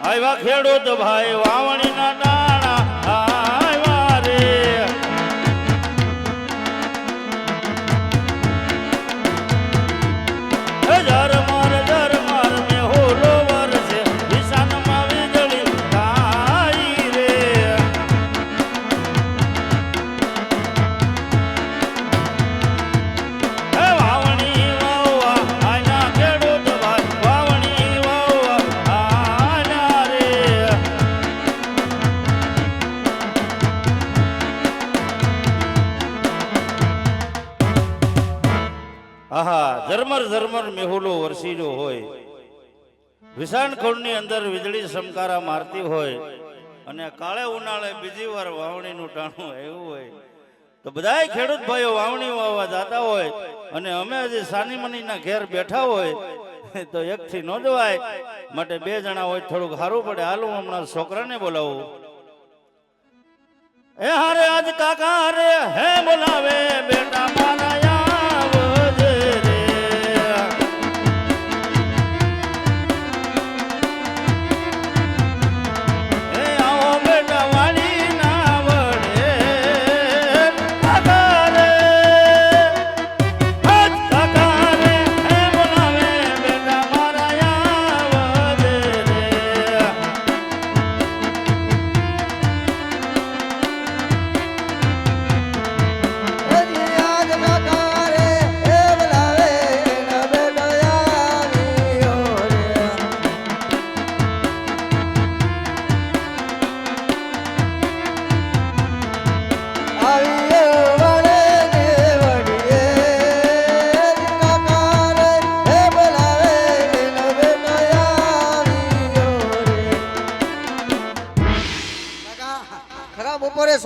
આવ્યા ખેડૂત ભાઈ વાવણીના ટાણા વિસાણ ખોળની અંદર વીજળી સમકારા મારતી હોય અને કાળે ઉનાળે બીજી વાર વાવણીનું ટાણું એવું હોય, તો બધાય ખેડૂત ભાઈઓ વાવણી વાવવા જાતા હોય અને અમે હજી સાની મનીના ઘેર બેઠા હોય, તો એકથી ન જવાય. માટે બે જણા હોય થોડુંક સારું પડે. હાલું હમણાં છોકરાને બોલાવું. એ હારે આજ કાકા હારે હે બોલાવે બેટા મારા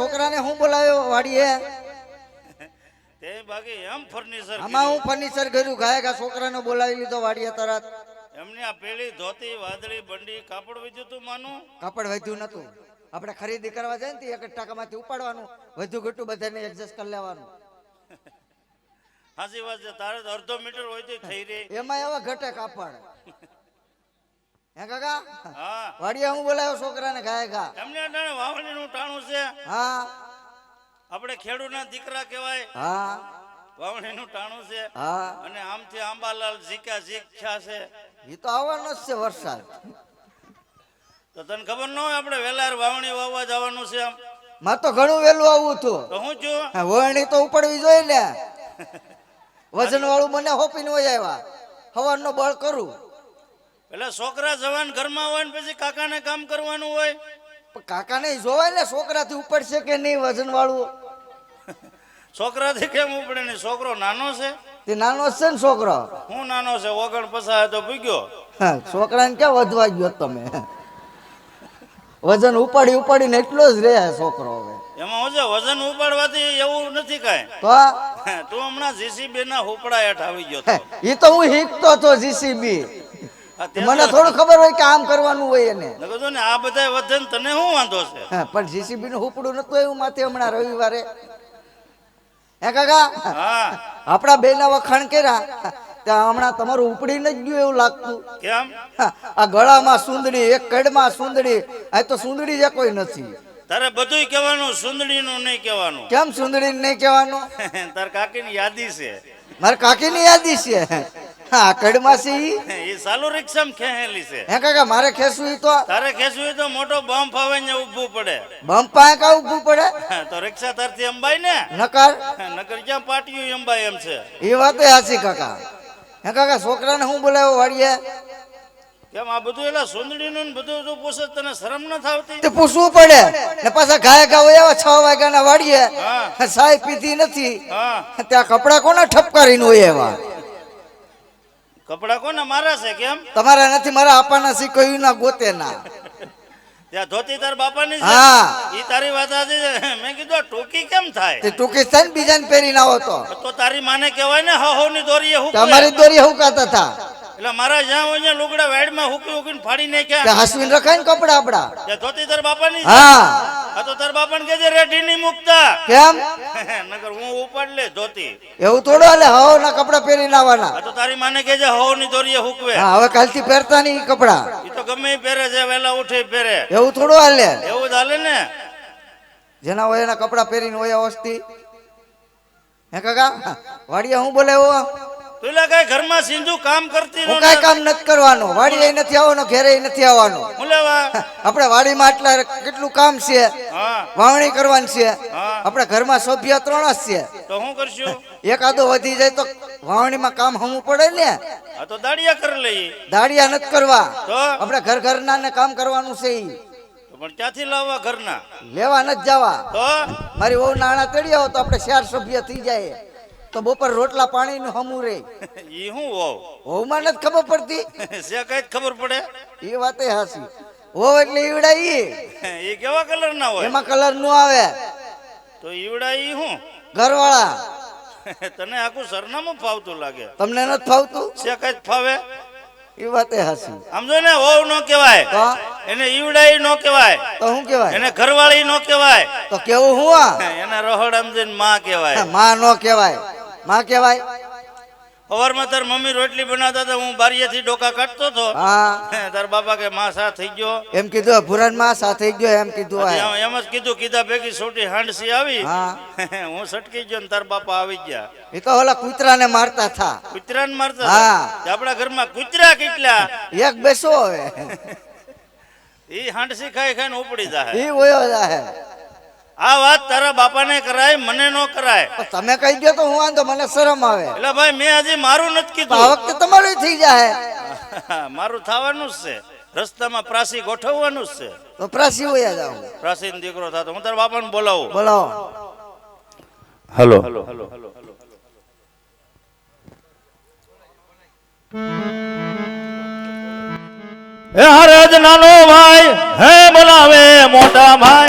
છોકરાને હું બોલાવ્યો? વાડીએ તે બાકી એમ ફર્નિચર આમાં હું ફર્નિચર કર્યું? ગાયકા છોકરાને બોલાવી લીધો વાડીએ તરત એમની આ પેલી ધોતી વાદળી બંડી કાપડ વધ્યું તું માનું? કાપડ વધ્યું નતું આપણે ખરીદી કરવા જાય ને તો એક ટકામાંથી ઉપાડવાનું. વધુ ઘટું બધાને એડજસ્ટ કરી લેવાનું. હાજી વાત છે. તારે અડધો મીટર હોય તો થઈ રહી. એમાં એવા ઘટે કાપડ. હે કાકા? હા. વાડિયા હું બોલાયો છોકરાને ગાયકા એમને વાવણી નું ટાણું છે? હા. આપણે ખેડૂતના દીકરા કહેવાય. હા. વાવણીનું ટાણું છે. હા. અને આમથી આંબાલાલ ઝીકા ઝીખ્યા છે. એ તો આવવાનો જ છે વરસાદ. તો તને ખબર ન હોય આપણે વેલાર વાવણી વાવવા જવાનું છે આમ માં તો ઘણું વહેલું આવું હતું. તો હું છું? વાવણી વરણી તો ઉપડવી જોઈએ ને. વજન વાળું મને હોપીને હોય આવ્યા. હવાનો બળ કરું. એટલે છોકરા જવાન ઘરમાં હોય ને પછી કાકાને કામ કરવાનું હોય. પણ કાકાને જોવાય ને છોકરાથી ઉપડશે કે નહીં વજન વાળું છોકરાથી કેમ ઉપડે ને છોકરો નાનો છે. તે નાનો જ છે ને છોકરો? હું નાનો છે ઓગણ પસાય તો ભૂગ્યો. છોકરાને ક્યાં વધવા ગયો તમે? વજન ઉપાડી ઉપાડીને એટલો જ રહે છોકરો હવે. એમાં હું છે વજન ઉપાડવાથી એવું નથી કાંઈ. તો તું હમણાં જીસીબી ના હુપડા હેઠ આવી ગયો એ તો. હું હીકતો હતો જીસીબી મને થોડું ખબર હોય કે આમ કરવાનું હોય એને. મેં ને આ બધા વજન તને શું વાંધો છે? હા, પણ જીસીબી નું હુપડું નતું એવું માથે હમણાં રવિવારે. હે કાકા? હા. આપણા બે ના વખાણ કર્યા. ત્યાં હમણાં તમારું ઉપડી જ ગયું એવું લાગતું. કેમ? આ ગળામાં સુંદડી એક કડમાં સુંદડી. આ તો સુંદડી જે કોઈ નથી. તારે બધુંય કહેવાનું સુંદડીનું નહીં કહેવાનું. કેમ સુંદડી નહીં કહેવાનું? તાર કાકીની યાદી છે. મારા કાકીની યાદી છે. હા કડમાં એ સાલો રિક્ષમ ખેહેલી છે. હે કાકા મારે ખેસવું ઈ તો? તારે હોય તો મોટો બમ્પ આવે ને ઊભું પડે. બમ્પ બમ્પા કા ઊભું પડે? તો રિક્ષા તારથી અંબાઈ ને? નકાર? નકર ક્યાં પાટિયું અંબાઈ એમ છે. એ વાત એ હાસી કાકા. હે કાકા છોકરાને હું બોલાવ્યો વાડીએ? કેમ આ બધું એલા સુંદડીનું ને બધું જો પૂછે તને શરમ ન થાવતી તે પૂછવું પડે. ને પાછા ગાય ગાવ હોય એવા છ વાગ્યાના વાડીએ હા. સાય પીધી નથી. ત્યાં કપડા કોના ઠપકારીને હોય એવા? કપડા કોના મારા છે કેમ? તમારા નથી મારા આપવાના સી કોઈ ના ગોતે ના ત્યાં ધોતી તાર બાપાની હા. એ ઈ તારી વાત છે. મેં કીધું ટૂંકી કેમ થાય? તે ટૂંકી છે ને બીજાને પહેરી ના હોતો તો તારી માને કહેવાય ને હહો ની દોરીએ હું તમારી દોરી હુકાતા હતા એટલે મારા જ્યાં હોય ત્યાં લુગડા વાડમાં હુકી હુકીને ફાડી નાખ્યા. હસવીન રખાય ને કપડા આપડા. ત્યાં ધોતી તાર બાપાની હા. આ તો તાર બાપાને કેજે રેઠી નહીં મૂકતા. કેમ? નગર હું ઉપાડ લે ધોતી. એવું થોડું હાલે હવ ના કપડા પહેરી લાવવાના. આ તો તારી માને કહેજે હવની દોરીએ હુકવે. હા હવે કાલથી પહેરતા નહીં કપડા. એ તો ગમે પહેરે છે વહેલા ઉઠે પહેરે. એવું થોડું હાલે. એવું જ હાલે ને. જેના હોય એના કપડા પહેરીને હોય અવસ્થી હે કાકા? વાડિયા હું બોલે એવો પેલા કઈ ઘરમાં સિંધુ કામ કરતી હું કઈ કામ નથી કરવાનું. વાડીએ નથી આવવાનું ઘેરે નથી આવવાનું. આપણે વાડીમાં આટલા કેટલું કામ છે? વાવણી કરવાની છે. આપણે ઘરમાં સભ્ય ત્રણ જ છે. તો હું કરશું? એકાદો વધી જાય તો વાવણીમાં કામ હમવું પડે ને? આ તો દાડિયા કરી લઈએ. દાડિયા નથી કરવા. આપણે ઘર ઘરના ને કામ કરવાનું છે પણ ક્યાંથી લાવવા ઘરના? લેવા નથી જવા. મારી વહુ નાણા તેડી આવો તો આપણે ચાર સભ્ય થઈ જાય. તો બપોર રોટલા પાણી નું હમું રે. ઈ હું હોવ વહુમાં નથી ખબર પડતી. છે કઈ ખબર પડે? એ વાતે હાસી. વહુ એટલે ઈવડા ઈ. એ કેવા કલર ના હોય? એમાં કલરનું આવે. તો ઈવડા ઈ હું? ઘરવાળા. તને આખું સરનામું ફાવતું લાગે. તમને નથી ફાવતું? છે કઈ ફાવે? એ વાતે હાસી. સમજો ને હોવ નો કહેવાય. એને ઈવડાઈ નો કહેવાય. તો શું કહેવાય? એને ઘરવાળી નો કહેવાય. તો કેવું હું આ? એને રહોડ સમજીને માં કહેવાય. માં નો કહેવાય. માં કહેવાય? સવારમાં તાર મમ્મી રોટલી બનાવતા હતા હું બારીએથી ડોકા કાઢતો હતો. હા. તાર બાપા કે માં સા થઈ ગયો. એમ કીધું ભુરાનમાં સાથે ગયો એમ કીધું એમ જ કીધું કીધા ભેગી છોટી હાંડસી આવી. હા. હું સટકી ગયો ને તાર બાપા આવી ગયા. એ તો ઓલા કૂતરાને મારતા થા. કૂતરાને મારતા હા. તે આપણા ઘરમાં કૂતરા કેટલા? એક બેસો હવે. ઈ હાંડસી ખાઈ ખાઈને ઉપડી જાય એ ઓયો જાહે. આ વાત તારા બાપાને કરાય મને નો કરાય. તમે કહી દો તો હું વાંધો મને શરમ આવે. એટલે ભાઈ મેં આજે મારું નથી કીધું. આ વખતે તમારું થઈ જાય મારું થવાનું જ છે. રસ્તામાં પ્રાસી ગોઠવવાનું જ છે. તો પ્રાસી હોય જાવ પ્રાસી દીકરો થતો. હું તારા બાપાને બોલાવું. બોલાવો. હલો. હે હરજ નાનો ભાઈ હે બોલાવે મોટા ભાઈ.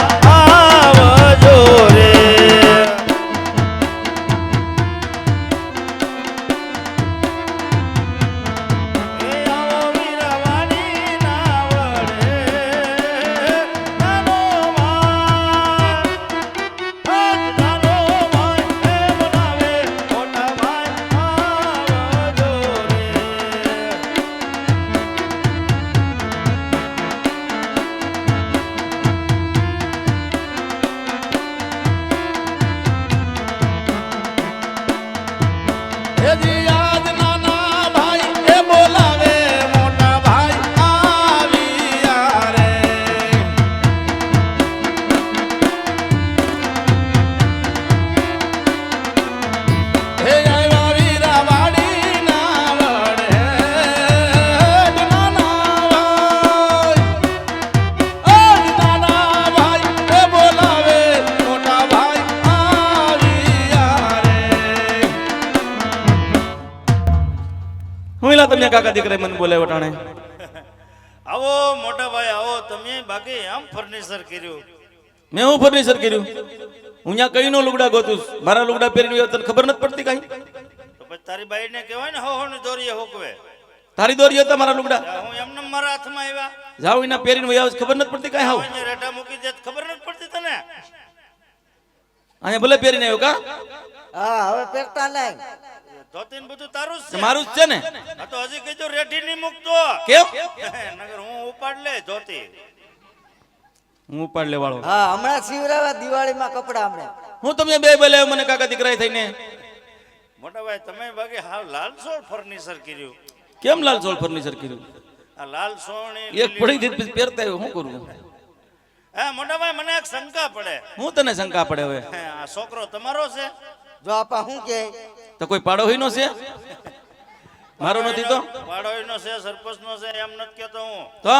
કાકા દીકરા મને બોલાવ્યો ટાણે આવો મોટા ભાઈ આવો તમે બાકી આમ ફર્નિચર કર્યું. મેં હું ફર્નિચર કર્યું? હું ત્યાં કઈ નો લુગડા ગોતું મારા લુગડા પહેરીને તને ખબર નથી પડતી કાઈ? તો પછી તારી બાઈને કહેવાય ને હો હો ની દોરી હોકવે. તારી દોરી હતા મારા લુગડા? હું એમને મારા હાથમાં આવ્યા. જાઉ એના પહેરીને વયા ખબર નથી પડતી કાઈ હાવ? રેટા મૂકી દે ખબર નથી પડતી તને? અહીંયા ભલે પહેરીને આવ્યો કા? હા હવે પહેરતા નહીં. ધોતી ને બધું તારું જ છે. મારું જ છે ને? આ તો હજી કીધું રેઠી નહીં મૂકતો. કેમ? નગર હું ઉપાડ લે ધોતી. હું ઉપાડ લેવાળો હા હમણાં શિવરાવા દિવાળીમાં કપડા હમણાં. હું તમને બે બોલે મને કાકા દીકરા થઈને. મોટા ભાઈ તમે બાકી હા લાલસોળ ફર્નિચર કર્યું. કેમ લાલસોળ ફર્નિચર કર્યું? આ લાલસોળ એક પડી દીધી પહેરતા હું કરું? હે મોટા ભાઈ મને એક શંકા પડે. હું તને શંકા પડે હવે? હે, આ છોકરો તમારો છે? જો આપા શું કે? તો કોઈ પાડો હોય નો છે? મારો નથી તો? વાડોઈનો છે સરપંચનો છે એમ નથી કેતો હું. તો?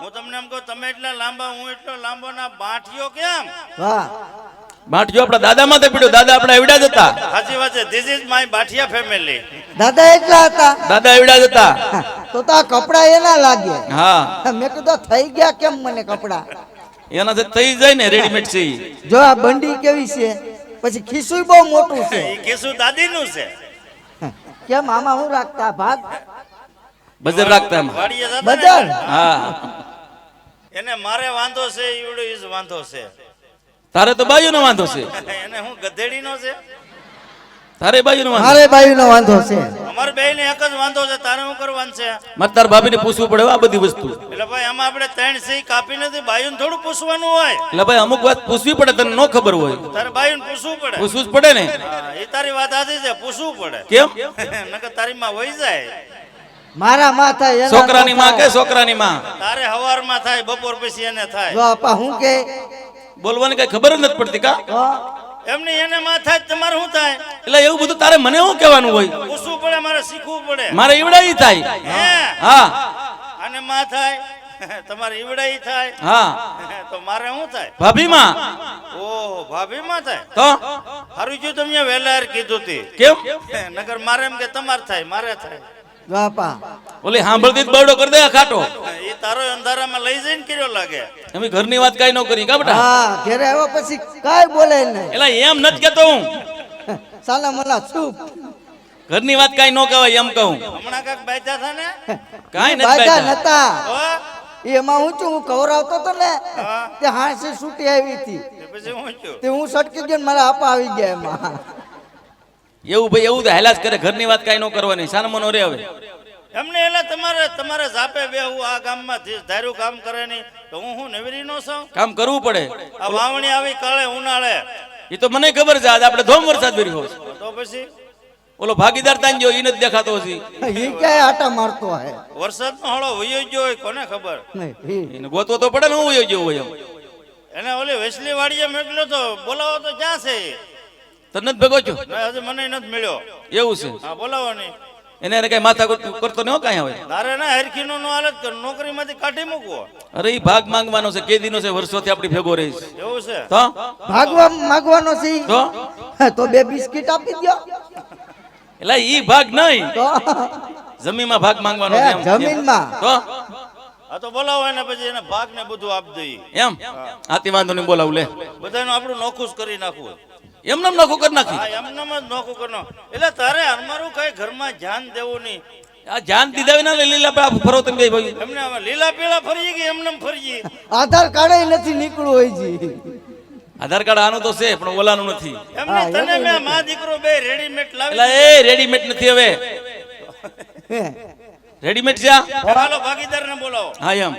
હું તમને એમ કહું તમે એટલા લાંબા હું એટલો લાંબો ના બાંઠિયો કેમ? વાહ. બાટજો આપણા દાદા માં પીડ્યો દાદા આપણા એવડા જ હતા. સાચી વાત છે this is my Bathiya family દાદા એટલા હતા? દાદા એવડા જ હતા. તો તો કપડા એના લાગે. હા. મેં કીધું થઈ ગયા કેમ મને કપડા? એનાથી થઈ જાય ને રેડીમેડ છે જો આ બંડી કેવી છે? પછી ખીસુય બહુ મોટું છે. ખીસુ દાદી દાદીનું છે. કેમ આમાં હું રાખતા ભાગ? બજર રાખતા બજાર? હા. એને મારે વાંધો છે ઈવડો ઈજ વાંધો છે. તારે તો બાયુનો વાંધો છે. એને હું ગધેડીનો છે. તારે બાયુનો તારે મારે બાયુનો વાંધો છે. અમાર બે ને એક જ વાંધો છે તારે શું કરવાનું છે? મારે તાર ભાભીને પૂછવું પડે આ બધી વસ્તુ. એટલે ભાઈ આમાં આપણે ત્રણ સી કાપી નથી બાયુને થોડું પૂછવાનું હોય. એટલે ભાઈ અમુક વાત પૂછવી પડે તને નો ખબર હોય. તારે બાયુને પૂછવું પડે. પૂછવું જ પડે ને? એ તારી વાત સાચી છે પૂછવું પડે. કેમ? નકર તારી માં વહી જાય. મારા માં થાય એના છોકરાની માં માં કે છોકરાની માં? તારે હવારમાં થાય બપોર પછી એને થાય. જો આપા હું કે? બોલવાની કઈ ખબર જ નથી પડતી કા? એમને એને માથા થાય તમારે શું થાય? એટલે એવું બધું તારે મને શું કહેવાનું હોય? પૂછવું પડે મારે શીખવું પડે. મારે ઈવડાઈ થાય. હે? હા. અને માં થાય? તમારે ઈવડાઈ થાય? હા. તો મારે શું થાય? ભાભી માં ઓહો ભાભી માં થાય? તો? હારું જો તમે વહેલા કીધું તી. કેમ? નગર મારે એમ કે તમારે થાય મારે થાય. આપા ઓલી સાંભળતી જ બરડો કરી દે ખાટો. એ તારો અંધારામાં લઈ જઈને કર્યો લાગે. એમ ઘરની વાત કઈ ન કરી કા બેટા? હા ઘરે આવ્યા પછી કાઈ બોલે નહીં. એલા એમ નથી કેતો હું. સાલા મલા ચૂપ. ઘરની વાત કઈ ન કહેવાય એમ કહું. હમણાં કાંઈક બેઠા છે ને? કાંઈ નથી બેઠા. નતા. એમાં હું છું હું કવરાવતો તો ને તે હાંસી છૂટી આવી હતી. તે પછી હું છું? તે હું સટકી ગયો ને મારા આપા આવી ગયા એમાં. એવું ભાઈ એવું તો હેલા જ કરે ઘરની વાત કઈ ન કરવાની સાનમનો રે હવે. એમને એટલે તમારે તમારે જાપે બે હું આ ગામમાં ધાર્યું કામ કરે નહીં તો હું હું નવરી નો છું? કામ કરવું પડે. આ વાવણી આવી કાળે ઉનાળે. એ તો મને ખબર છે આજ આપણે ધોમ વરસાદ વર્યો છે. તો પછી? ઓલો ભાગીદાર તાન જો ઈ નથી દેખાતો છે એ ક્યાંય આટા મારતો હે? વરસાદનો હળો વયો ગયો હોય કોને ખબર? નહીં, એને ગોતવો તો પડે ને હું જેવું હોય એમ. એને ઓલી વેસલી વાડીએ મેટલો તો બોલાવો તો ક્યાં છે એ? નથી ભેગો છો હજી મને નથી મળ્યો. એવું છે? હા બોલાવો નહીં એને એને કઈ માથા કરતો ન કાંઈ હવે? તારે ના હરખી નો હાલત કર નોકરીમાંથી કાઢી મૂકવો. અરે ઈ ભાગ માંગવાનો છે. કેદીનો છે? વર્ષોથી આપડી ભેગો રહીશ એવું છે? તો? ભાગવા માંગવાનો છે તો? તો બે બિસ્કિટ આપી દો એટલે ઈ ભાગ નહીં. તો? જમીનમાં ભાગ માંગવાનો છે એમ. જમીનમાં. તો? આ તો બોલાવો એને પછી એને ભાગ ને બધું આપ દઈએ. એમ? હાથી વાંધો નહીં બોલાવું લે. બધાનું આપણું નોખુશ કરી નાખવું. એમ નોખું કરી નાખી. એમને જ નોખું કરનો એટલે તારે અમારું કઈ ઘરમાં ધ્યાન દેવું નહીં. આ જાન દીધા વિના લીલા આપણે ફરો તમે ભાઈ. એમને લીલા પીળા ફરી કે એમને ફરીએ આધાર કાર્ડ નથી નીકળવું હોય જી. આધાર કાર્ડ આનું તો છે પણ ઓલાનું નથી. એમને તને મા દીકરો બે રેડીમેડ લાવી એટલે એ રેડીમેડ નથી હવે. રેડીમેડ છે હાલો બોલાવો. હા એમ.